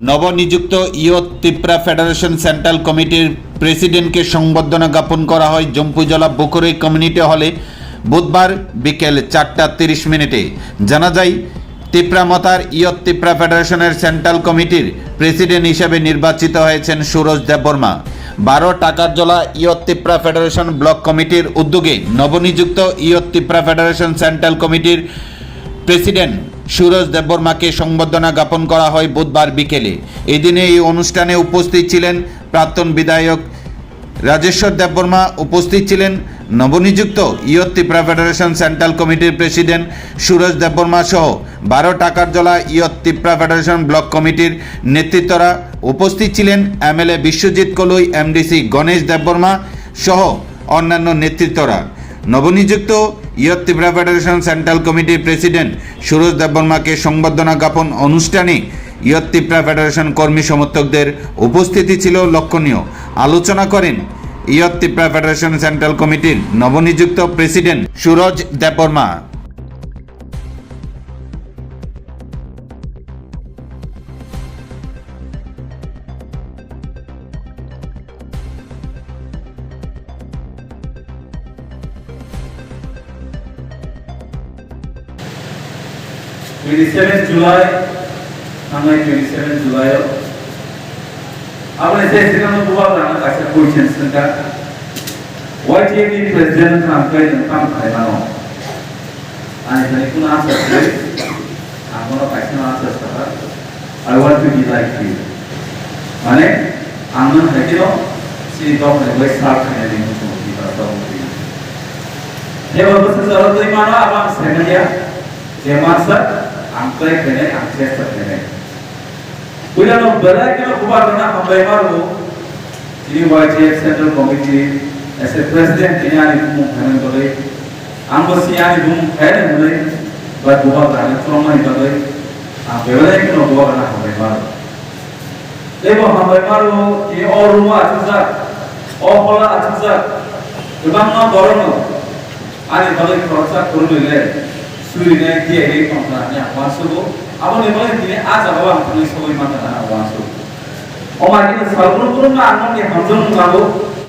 নবনিযুক্ত ইয়ত Tripura federation central কমিটির প্রেসিডেন্টকে সংবর্ধনা জ্ঞাপন করা হয় জম্পুজলা বকুরই কমিউনিটি হলে বুধবার বিকেল চারটা তিরিশ মিনিটে। জানা যায় তিপ্রা মতার ইয়ত তিপ্রা ফেডারেশনের সেন্ট্রাল কমিটির প্রেসিডেন্ট হিসেবে নির্বাচিত হয়েছেন সুরজ দেববর্মা। বারো টাকার জলা ইয়ত তিপ্রা ফেডারেশন ব্লক কমিটির উদ্যোগে নবনিযুক্ত ইয়ত তিপ্রা ফেডারেশন সেন্ট্রাল কমিটির প্রেসিডেন্ট সুরজ দেববর্মাকে সংবর্ধনা জ্ঞাপন করা হয় বুধবার বিকেলে। এদিনে এই অনুষ্ঠানে উপস্থিত ছিলেন প্রাক্তন বিধায়ক রাজেশ্বর দেববর্মা, উপস্থিত ছিলেন নবনিযুক্ত ইয়ত ত্রিপুরা ফেডারেশন সেন্ট্রাল কমিটির প্রেসিডেন্ট সুরজ দেববর্মা সহ বারো টাকার জলা ইয়ত ত্রিপুরা ফেডারেশন ব্লক কমিটির নেতৃত্বরা উপস্থিত ছিলেন এমএলএ বিশ্বজিৎ কলুই, এমডিসি গণেশ দেববর্মা সহ অন্যান্য নেতৃত্বরা। নবনিযুক্ত ইয়ত ত্রিপুরা ফেডারেশন সেন্ট্রাল কমিটির প্রেসিডেন্ট সুরজ দেববর্মাকে সংবর্ধনা জ্ঞাপন অনুষ্ঠানে ইয়ত ত্রিপুরা ফেডারেশন কর্মী সমর্থকদের উপস্থিতি ছিল লক্ষণীয়। আলোচনা করেন ইয়ত ত্রিপুরা ফেডারেশন সেন্ট্রাল কমিটির নবনিযুক্ত president Suraj Debbarma. 27th July, unlike 27th July, આપણે જે સ્થિતિનો દુવાળાના કાશે કોઈ છે સંકા YTV president કામ કરીને કામ ખાયવાનો અને તને કોણ આસર છે આપણો પાછળ આસર છે I want to be like you અને આનંદ હેકેલો શ્રી ડોક્ટર વૈશાખ ખાને દેવું છું દીવા એ વખતે સરળ તો માનો આવા સેનલિયા જે માસર ಅಂಕೈತೇನೆ ಅಂಕಲೇಸ್ತೇನೆ ಇಲ್ಲ ನಾವು ಬರಕ್ಕೆ ಹೋಗಬಾರ್ದಣ್ಣ ಹಬ್ಬೈ ಮಾರು ಈ ವಾಜಿ ಸೆಂಟ್ರಲ್ ಕಮಿಟಿ ಎಸ್ ಎ ಪ್ರೆಸಿಡೆಂಟ್ ಏನಾಗಿ ಮುಖಾನೆ ಬರೈ ಅಂಬಸಿಯಾಗಿ ಗುಮ್ ಹೇಳಿ ಬರೈ ಬಟ್ ಹೋಗ ಕಾರ್ಯಕ್ರಮ ಬರೈ ಆ ಬೆಳಗ್ಗೆ ನಾವು ಹೋಗೋಣ ಹಬ್ಬೈ ಮಾರು ದೇವ ಹಬ್ಬೈ ಮಾರು ಈ ಅವರು ಅತಿಸಾ ও বলা আতিসা এবং না বরণ আর এভাবে খরচা করলে ini kontraknya masuk abang ni boleh gini aja bawa punya sebagai mata anak masuk Oma kita selalu pun nggak anak yang hamzun ngaku